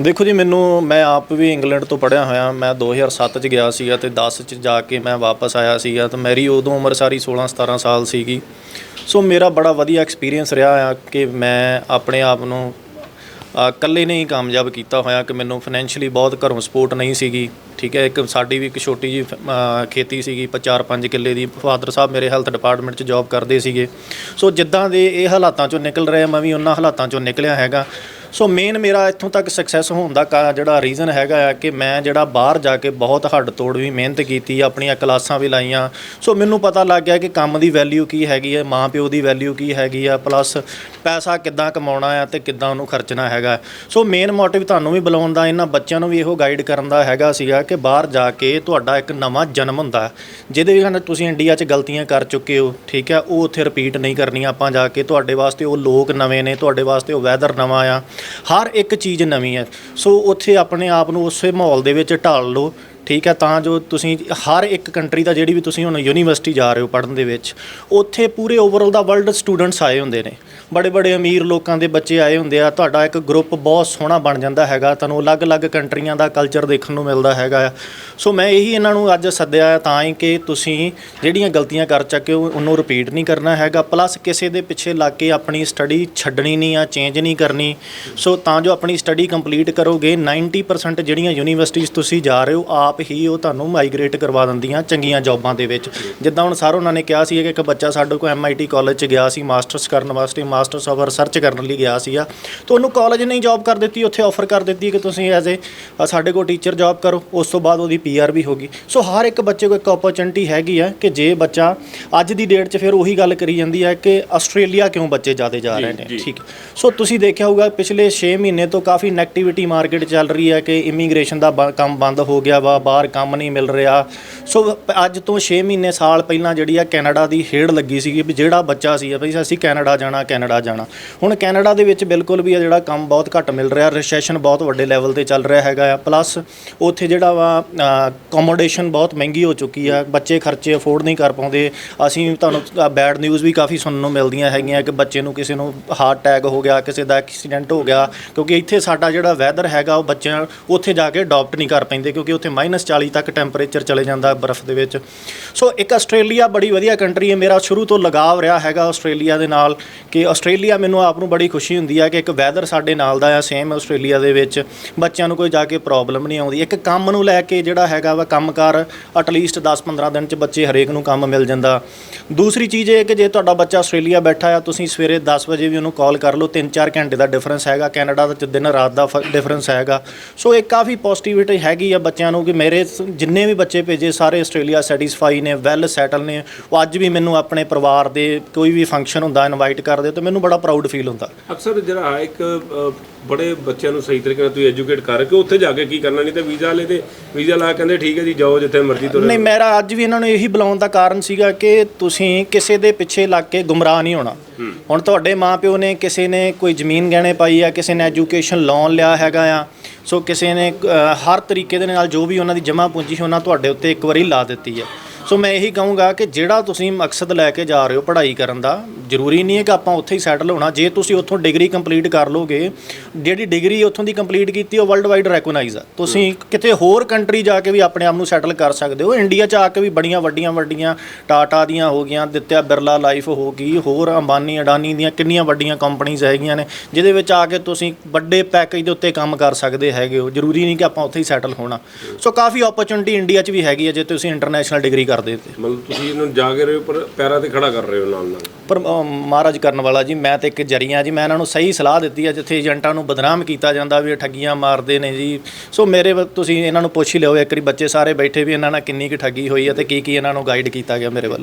ਦੇਖੋ ਜੀ, ਮੈਨੂੰ, ਮੈਂ ਆਪ ਵੀ ਇੰਗਲੈਂਡ ਤੋਂ ਪੜ੍ਹਿਆ ਹੋਇਆ। ਮੈਂ 2007 ਚ ਗਿਆ ਸੀਗਾ ਤੇ 10 ਚ ਜਾ ਕੇ ਮੈਂ ਵਾਪਸ ਆਇਆ ਸੀਗਾ। ਤੇ ਮੇਰੀ ਉਦੋਂ ਉਮਰ ਸਾਰੀ 16 17 ਸਾਲ ਸੀਗੀ। ਸੋ ਮੇਰਾ ਬੜਾ ਵਧੀਆ ਐਕਸਪੀਰੀਅੰਸ ਰਿਹਾ ਆ ਕਿ ਮੈਂ ਆਪਣੇ ਆਪ ਨੂੰ ਇਕੱਲੇ ਨੇ ਹੀ ਕਾਮਯਾਬ ਕੀਤਾ ਹੋਇਆ ਕਿ ਮੈਨੂੰ ਫਾਈਨੈਂਸ਼ੀਅਲੀ ਬਹੁਤ ਘਰੋਂ ਸਪੋਰਟ ਨਹੀਂ ਸੀਗੀ। ਠੀਕ ਹੈ, ਇੱਕ ਸਾਡੀ ਵੀ ਇੱਕ ਛੋਟੀ ਜੀ ਖੇਤੀ ਸੀਗੀ। 4-5 ਕਿੱਲੇ ਦੀ। ਫਾਦਰ ਸਾਹਿਬ ਮੇਰੇ ਹੈਲਥ ਡਿਪਾਰਟਮੈਂਟ 'ਚ ਜੌਬ ਕਰਦੇ ਸੀਗੇ। ਸੋ ਜਿੱਦਾਂ ਦੇ ਇਹ ਹਾਲਾਤਾਂ 'ਚੋਂ ਨਿਕਲ ਰਹੇ, ਮੈਂ ਵੀ ਉਹਨਾਂ ਹਾਲਾਤਾਂ 'ਚੋਂ ਨਿਕਲਿਆ ਹੈਗਾ। ਸੋ ਮੇਨ ਮੇਰਾ ਇੱਥੋਂ ਤੱਕ ਸਕਸੈਸ ਹੋਣ ਦਾ ਕਾ- ਜਿਹੜਾ ਰੀਜ਼ਨ ਹੈਗਾ ਆ ਕਿ ਮੈਂ ਜਿਹੜਾ ਬਾਹਰ ਜਾ ਕੇ ਬਹੁਤ ਹੱਡ ਤੋੜ ਵੀ ਮਿਹਨਤ ਕੀਤੀ, ਆਪਣੀਆਂ ਕਲਾਸਾਂ ਵੀ ਲਾਈਆਂ। ਸੋ ਮੈਨੂੰ ਪਤਾ ਲੱਗ ਗਿਆ ਕਿ ਕੰਮ ਦੀ ਵੈਲਿਊ ਕੀ ਹੈਗੀ ਹੈ ਮਾਂ ਪਿਓ ਦੀ ਵੈਲਿਊ ਕੀ ਹੈਗੀ ਆ ਪਲੱਸ ਪੈਸਾ ਕਿੱਦਾਂ ਕਮਾਉਣਾ ਆ ਤੇ ਕਿੱਦਾਂ ਉਹਨੂੰ ਖਰਚਣਾ ਹੈਗਾ। ਸੋ ਮੇਨ ਮੋਟਿਵ ਤੁਹਾਨੂੰ ਵੀ ਬੁਲਾਉਣ ਦਾ, ਇਹਨਾਂ ਬੱਚਿਆਂ ਨੂੰ ਵੀ ਇਹੋ ਗਾਈਡ ਕਰਨ ਦਾ ਹੈਗਾ ਸੀਗਾ ਕਿ ਬਾਹਰ ਜਾ ਕੇ ਤੁਹਾਡਾ ਇੱਕ ਨਵਾਂ ਜਨਮ ਹੁੰਦਾ। ਜਿਹਦੇ ਵਿੱਚ ਤੁਸੀਂ ਇੰਡੀਆ 'ਚ ਗਲਤੀਆਂ ਕਰ ਚੁੱਕੇ ਹੋ, ਠੀਕ ਹੈ? ਉਹ ਉੱਥੇ ਰਿਪੀਟ ਨਹੀਂ ਕਰਨੀਆਂ ਆਪਾਂ ਜਾ ਕੇ। ਤੁਹਾਡੇ ਵਾਸਤੇ ਉਹ ਲੋਕ ਨਵੇਂ ਨੇ, ਤੁਹਾਡੇ ਵਾਸਤੇ ਉਹ ਵੈਦਰ ਨਵਾਂ ਆ। ਹਰ ਇੱਕ ਚੀਜ਼ ਨਵੀਂ ਹੈ। ਸੋ ਉੱਥੇ ਆਪਣੇ ਆਪ ਨੂੰ ਉਸੇ ਮਾਹੌਲ ਦੇ ਵਿੱਚ ਢਾਲ ਲਓ ਠੀਕ ਹੈ, ਤਾਂ ਜੋ ਤੁਸੀਂ ਹਰ ਇੱਕ ਕੰਟਰੀ ਦਾ ਜਿਹੜੀ ਵੀ ਤੁਸੀਂ ਹੁਣ ਯੂਨੀਵਰਸਿਟੀ ਜਾ ਰਹੇ ਹੋ ਪੜ੍ਹਨ ਦੇ ਵਿੱਚ, ਉੱਥੇ ਪੂਰੇ ਓਵਰਆਲ ਦਾ ਵਰਲਡ ਸਟੂਡੈਂਟਸ ਆਏ ਹੁੰਦੇ ਨੇ। ਬੜੇ ਬੜੇ ਅਮੀਰ ਲੋਕਾਂ ਦੇ ਬੱਚੇ ਆਏ ਹੁੰਦੇ ਆ, ਤੁਹਾਡਾ ਇੱਕ ਗਰੁੱਪ ਬਹੁਤ ਸੋਹਣਾ ਬਣ ਜਾਂਦਾ ਹੈਗਾ, ਤੁਹਾਨੂੰ ਅਲੱਗ-ਅਲੱਗ ਕੰਟਰੀਆਂ ਦਾ ਕਲਚਰ ਦੇਖਣ ਨੂੰ ਮਿਲਦਾ ਹੈਗਾ ਆ। ਸੋ ਮੈਂ ਇਹੀ ਇਹਨਾਂ ਨੂੰ ਅੱਜ ਸੱਦਿਆ ਹੈ ਤਾਂ ਹੀ ਕਿ ਤੁਸੀਂ ਜਿਹੜੀਆਂ ਗਲਤੀਆਂ ਕਰ ਚੱਕੇ ਹੋ, ਉਹਨੂੰ ਰਿਪੀਟ ਨਹੀਂ ਕਰਨਾ ਹੈਗਾ। ਪਲੱਸ ਕਿਸੇ ਦੇ ਪਿੱਛੇ ਲੱਗ ਕੇ ਆਪਣੀ ਸਟੱਡੀ ਛੱਡਣੀ ਨਹੀਂ ਆ ਚੇਂਜ ਨਹੀਂ ਕਰਨੀ। ਸੋ ਤਾਂ ਜੋ ਆਪਣੀ ਸਟੱਡੀ ਕੰਪਲੀਟ ਕਰੋਗੇ 90% ਜਿਹੜੀਆਂ ਯੂਨੀਵਰਸਿਟੀਜ਼ ਤੁਸੀਂ ਜਾ ਰਹੇ ਹੋ, ਆਪ ਹੀ ਉਹ ਤੁਹਾਨੂੰ ਮਾਈਗ੍ਰੇਟ ਕਰਵਾ ਦਿੰਦੀਆਂ ਚੰਗੀਆਂ ਜੌਬਾਂ ਦੇ ਵਿੱਚ। ਜਿੱਦਾਂ ਹੁਣ ਸਰ ਉਹਨਾਂ ਨੇ ਕਿਹਾ ਸੀ ਕਿ ਇੱਕ ਬੱਚਾ ਸਾਡੇ ਕੋਲ ਐਮਆਈਟੀ ਕਾਲਜ 'ਚ ਗਿਆ ਸੀ ਮਾਸਟਰਸ ਕਰਨ ਵਾਸਤੇ ਮਾਸਟਰਸ ਆਫ ਰਿਸਰਚ ਕਰਨ ਲਈ ਗਿਆ ਸੀਗਾ। ਤਾਂ ਉਹਨੂੰ ਕਾਲਜ ਨੇ ਜੌਬ ਕਰ ਦਿੱਤੀ ਉੱਥੇ ਆਫਰ ਕਰ ਦਿੱਤੀ ਕਿ ਤੁਸੀਂ ਐਜ਼ ਏ ਸਾਡੇ ਕੋਲ ਟੀਚਰ ਜੌਬ ਕਰੋ। ਉਸ ਤੋਂ ਬਾਅਦ ਉਹਦੀ ਪੀਆਰ ਵੀ ਹੋਗੀ ਸੋ ਹਰ ਇੱਕ ਬੱਚੇ ਕੋਲ ਇੱਕ ਓਪਰਚੁਨਿਟੀ ਹੈਗੀ ਹੈ ਕਿ ਜੇ ਬੱਚਾ ਅੱਜ ਦੀ ਡੇਟ 'ਚ ਫਿਰ ਉਹੀ ਗੱਲ ਕਰੀ ਜਾਂਦੀ ਹੈ ਕਿ ਆਸਟ੍ਰੇਲੀਆ ਕਿਉਂ ਬੱਚੇ ਜ਼ਿਆਦਾ ਜਾ ਰਹੇ ਨੇ? ਠੀਕ। ਸੋ ਤੁਸੀਂ ਦੇਖਿਆ ਹੋਊਗਾ ਪਿਛਲੇ 6 ਮਹੀਨੇ ਤੋਂ ਕਾਫੀ ਨੈਗੇਟਿਵਿਟੀ ਮਾਰਕੀਟ ਚੱਲ ਰਹੀ ਹੈ ਕਿ ਇਮੀਗ੍ਰੇਸ਼ਨ ਦਾ ਕੰਮ ਬੰਦ ਹੋ ਗਿਆ ਵਾ ਬਾਹਰ ਕੰਮ ਨਹੀਂ ਮਿਲ ਰਿਹਾ। ਸੋ ਪ- ਅੱਜ ਤੋਂ 6 ਮਹੀਨੇ ਸਾਲ ਪਹਿਲਾਂ ਜਿਹੜੀ ਆ ਕੈਨੇਡਾ ਦੀ ਹੇੜ ਲੱਗੀ ਸੀਗੀ ਵੀ ਜਿਹੜਾ ਬੱਚਾ ਸੀ ਬਈ ਅਸੀਂ ਕੈਨੇਡਾ ਜਾਣਾ ਕੈਨੇਡਾ ਜਾਣਾ। ਹੁਣ ਕੈਨੇਡਾ ਦੇ ਵਿੱਚ ਬਿਲਕੁਲ ਵੀ ਆ ਜਿਹੜਾ ਕੰਮ ਬਹੁਤ ਘੱਟ ਮਿਲ ਰਿਹਾ। ਰੈਸੈਸ਼ਨ ਬਹੁਤ ਵੱਡੇ ਲੈਵਲ ਤੇ ਚੱਲ ਰਿਹਾ ਹੈਗਾ ਆ। ਪਲੱਸ ਉੱਥੇ ਜਿਹੜਾ ਵਾ ਅਕੋਮੋਡੇਸ਼ਨ ਬਹੁਤ ਮਹਿੰਗੀ ਹੋ ਚੁੱਕੀ ਆ। ਬੱਚੇ ਖਰਚੇ ਅਫੋਰਡ ਨਹੀਂ ਕਰ ਪਾਉਂਦੇ। ਅਸੀਂ ਤੁਹਾਨੂੰ ਬੈਡ ਨਿਊਜ਼ ਵੀ ਕਾਫੀ ਸੁਣਨ ਨੂੰ ਮਿਲਦੀਆਂ ਹੈਗੀਆਂ ਕਿ ਬੱਚੇ ਨੂੰ ਕਿਸੇ ਨੂੰ ਹਾਰਟ ਅਟੈਕ ਹੋ ਗਿਆ, ਕਿਸੇ ਦਾ ਐਕਸੀਡੈਂਟ ਹੋ ਗਿਆ। ਕਿਉਂਕਿ ਇੱਥੇ ਸਾਡਾ ਜਿਹੜਾ ਵੈਦਰ ਹੈਗਾ, ਉਹ ਬੱਚਿਆਂ, ਉੱਥੇ ਜਾ ਕੇ ਅਡਾਪਟ ਨਹੀਂ ਕਰ ਪੈਂਦੇ। ਕਿਉਂਕਿ ਉੱਥੇ -40 ਤੱਕ ਟੈਂਪਰੇਚਰ ਚਲੇ ਜਾਂਦਾ ਬਰਫ਼ ਦੇ ਵਿੱਚ। ਸੋ ਇੱਕ ਆਸਟ੍ਰੇਲੀਆ ਬੜੀ ਵਧੀਆ ਕੰਟਰੀ ਹੈ। ਮੇਰਾ ਸ਼ੁਰੂ ਤੋਂ ਲਗਾਵ ਰਿਹਾ ਹੈਗਾ ਆਸਟ੍ਰੇਲੀਆ ਦੇ ਨਾਲ ਕਿ ਆਸਟ੍ਰੇਲੀਆ ਮੈਨੂੰ ਆਪ ਨੂੰ ਬੜੀ ਖੁਸ਼ੀ ਹੁੰਦੀ ਹੈ ਕਿ ਇੱਕ ਵੈਦਰ ਸਾਡੇ ਨਾਲ ਦਾ ਆ ਸੇਮ ਆਸਟ੍ਰੇਲੀਆ ਦੇ ਵਿੱਚ। ਬੱਚਿਆਂ ਨੂੰ ਕੋਈ ਜਾ ਕੇ ਪ੍ਰੋਬਲਮ ਨਹੀਂ ਆਉਂਦੀ। ਇੱਕ ਕੰਮ ਨੂੰ ਲੈ ਕੇ ਜਿਹੜਾ ਹੈਗਾ ਵਾ ਕੰਮਕਾਰ ਐਟਲੀਸਟ 10-15 ਦਿਨ ਚ ਬੱਚੇ ਹਰੇਕ ਨੂੰ ਕੰਮ ਮਿਲ ਜਾਂਦਾ। ਦੂਸਰੀ ਚੀਜ਼ ਇਹ ਕਿ ਜੇ ਤੁਹਾਡਾ ਬੱਚਾ ਆਸਟ੍ਰੇਲੀਆ ਬੈਠਾ ਆ, ਤੁਸੀਂ ਸਵੇਰੇ 10 ਵਜੇ ਵੀ ਉਹਨੂੰ ਕਾਲ ਕਰ ਲਓ। 3-4 ਘੰਟੇ ਦਾ ਡਿਫਰੈਂਸ ਹੈਗਾ। ਕੈਨੇਡਾ ਦਾ ਦਿਨ ਰਾਤ ਦਾ ਡਿਫਰੈਂਸ ਹੈਗਾ। ਸੋ ਇਹ ਕਾਫੀ ਪੋਜ਼ਿਟਿਵਿਟੀ ਹੈਗੀ ਆ ਬੱਚਿਆਂ ਨੂੰ ਕਿ ਮੇਰੇ ਸ- ਜਿੰਨੇ ਵੀ ਬੱਚੇ ਭੇਜੇ ਸਾਰੇ ਆਸਟ੍ਰੇਲੀਆ ਸੈਟੀਸਫਾਈ ਨੇ ਵੈਲ ਸੈਟਲ ਨੇ। ਉਹ ਅੱਜ ਵੀ ਮੈਨੂੰ ਆਪਣੇ ਪਰਿਵਾਰ ਦੇ ਕੋਈ ਵੀ ਫੰਕਸ਼ਨ ਹੁੰਦਾ ਇਨਵਾਈਟ ਕਰਦੇ ਤਾਂ ਮੈਨੂੰ ਬੜਾ ਪ੍ਰਾਊਡ ਫੀਲ ਹੁੰਦਾ। ਅਕਸਰ ਜਿਹੜਾ ਹੈ ਇੱਕ ਅ, ਬੜੇ ਬੱਚਿਆਂ ਨੂੰ ਸਹੀ ਤਰੀਕੇ ਨਾਲ ਤੁਸੀਂ ਐਜੂਕੇਟ ਕਰ ਕਿ ਉੱਥੇ ਜਾ ਕੇ ਕੀ ਕਰਨਾ ਨਹੀਂ ਤੇ ਵੀਜ਼ਾ ਲੈ ਤੇ ਵੀਜ਼ਾ ਲਾ ਕੇ ਕਹਿੰਦੇ ਠੀਕ ਹੈ ਜੀ ਜਾਓ ਜਿੱਥੇ ਮਰਜ਼ੀ ਤੁਰੇ ਨਹੀਂ ਮੇਰਾ ਅੱਜ ਵੀ ਇਹਨਾਂ ਨੂੰ ਇਹੀ ਬੁਲਾਉਣ ਦਾ ਕਾਰਨ ਸੀਗਾ ਕਿ ਤੁਸੀਂ ਕਿਸੇ ਦੇ ਪਿੱਛੇ ਲੱਗ ਕੇ ਗੁੰਮਰਾਹ ਨਹੀਂ ਹੋਣਾ। ਹੁਣ ਤੁਹਾਡੇ ਮਾਪਿਓ ਨੇ ਕਿਸੇ ਨੇ ਕੋਈ ਜ਼ਮੀਨ ਗਹਿਣੇ ਪਾਈ ਆ ਕਿਸੇ ਨੇ ਐਜੂਕੇਸ਼ਨ ਲੋਨ ਲਿਆ ਹੈਗਾ ਆ ਸੋ ਕਿਸੇ ਨੇ ਅ, ਹਰ ਤਰੀਕੇ ਦੇ ਨਾਲ ਜੋ ਵੀ ਉਹਨਾਂ ਦੀ ਜਮ੍ਹਾਂ ਪੂੰਜੀ ਸੀ ਉਹਨਾਂ ਤੁਹਾਡੇ ਉੱਤੇ ਇੱਕ ਵਾਰੀ ਲਾ ਦਿੱਤੀ ਹੈ। ਸੋ ਮੈਂ ਇਹੀ ਕਹੂੰਗਾ ਕਿ ਜਿਹੜਾ ਤੁਸੀਂ ਮਕਸਦ ਲੈ ਕੇ ਜਾ ਰਹੇ ਹੋ ਪੜ੍ਹਾਈ ਕਰਨ ਦਾ, ਜ਼ਰੂਰੀ ਨਹੀਂ ਹੈ ਕਿ ਆਪਾਂ ਉੱਥੇ ਹੀ ਸੈਟਲ ਹੋਣਾ। ਜੇ ਤੁਸੀਂ ਉੱਥੋਂ ਡਿਗਰੀ ਕੰਪਲੀਟ ਕਰ ਲੋਗੇ, ਜਿਹੜੀ ਡਿਗਰੀ ਉੱਥੋਂ ਦੀ ਕੰਪਲੀਟ ਕੀਤੀ, ਉਹ ਵਰਲਡ ਵਾਈਡ ਰੈਕਗਨਾਈਜ਼ ਆ। ਤੁਸੀਂ ਕਿਤੇ ਹੋਰ ਕੰਟਰੀ ਜਾ ਕੇ ਵੀ ਆਪਣੇ ਆਪ ਨੂੰ ਸੈਟਲ ਕਰ ਸਕਦੇ ਹੋ। ਇੰਡੀਆ 'ਚ ਆ ਕੇ ਵੀ ਬੜੀਆਂ ਵੱਡੀਆਂ ਵੱਡੀਆਂ ਟਾਟਾ ਦੀਆਂ ਹੋ ਗਈਆਂ ਦਿੱਤਿਆ ਬਿਰਲਾ ਲਾਈਫ ਹੋ ਗਈ, ਹੋਰ ਅੰਬਾਨੀ, ਅਡਾਨੀ ਦੀਆਂ ਕਿੰਨੀਆਂ ਵੱਡੀਆਂ ਕੰਪਨੀਆਂ ਹੈਗੀਆਂ ਨੇ, ਜਿਹਦੇ ਵਿੱਚ ਆ ਕੇ ਤੁਸੀਂ ਵੱਡੇ ਪੈਕੇਜ ਦੇ ਉੱਤੇ ਕੰਮ ਕਰ ਸਕਦੇ ਹੈਗੇ ਹੋ। ਜ਼ਰੂਰੀ ਨਹੀਂ ਕਿ ਆਪਾਂ ਉੱਥੇ ਹੀ ਸੈਟਲ ਹੋਣਾ। ਸੋ ਕਾਫੀ ਓਪਰਚੁਨਿਟੀ ਇੰਡੀਆ 'ਚ ਵੀ ਹੈਗੀ ਹੈ ਜੇ ਤੁਸੀਂ ਇੰਟਰਨੈਸ਼ਨਲ ਡਿਗਰੀ ਕਰ ਕਰਦੇ ਤੇ। ਮਤਲਬ ਤੁਸੀਂ ਇਹਨੂੰ ਜਾ ਕੇ ਰਹੇ ਹੋ ਪਰ ਪੈਰਾਂ ਤੇ ਖੜਾ ਕਰ ਰਹੇ ਹੋ ਨਾਲ ਨਾਲ? ਪਰ ਅ, ਮਹਾਰਾਜ ਕਰਨ ਵਾਲਾ ਜੀ ਮੈਂ ਤੇ ਇੱਕ ਜਰੀਆ ਜੀ ਮੈਂ ਇਹਨਾਂ ਨੂੰ ਸਹੀ ਸਲਾਹ ਦਿੱਤੀ ਹੈ ਜਿੱਥੇ ਏਜੰਟਾਂ ਨੂੰ ਬਦਨਾਮ ਕੀਤਾ ਜਾਂਦਾ ਵੀ ਇਹ ਠੱਗੀਆਂ ਮਾਰਦੇ ਨੇ ਜੀ। ਸੋ ਮੇਰੇ ਵੱਲ ਤੁਸੀਂ ਇਹਨਾਂ ਨੂੰ ਪੁੱਛ ਹੀ ਲਿਓ ਇੱਕ ਵਾਰੀ ਬੱਚੇ ਸਾਰੇ ਬੈਠੇ ਵੀ ਇਹਨਾਂ ਨਾਲ ਕਿੰਨੀ ਕੁ ਠੱਗੀ ਹੋਈ ਹੈ ਤੇ ਕੀ ਕੀ ਇਹਨਾਂ ਨੂੰ ਗਾਈਡ ਕੀਤਾ ਗਿਆ ਮੇਰੇ ਵੱਲੋਂ।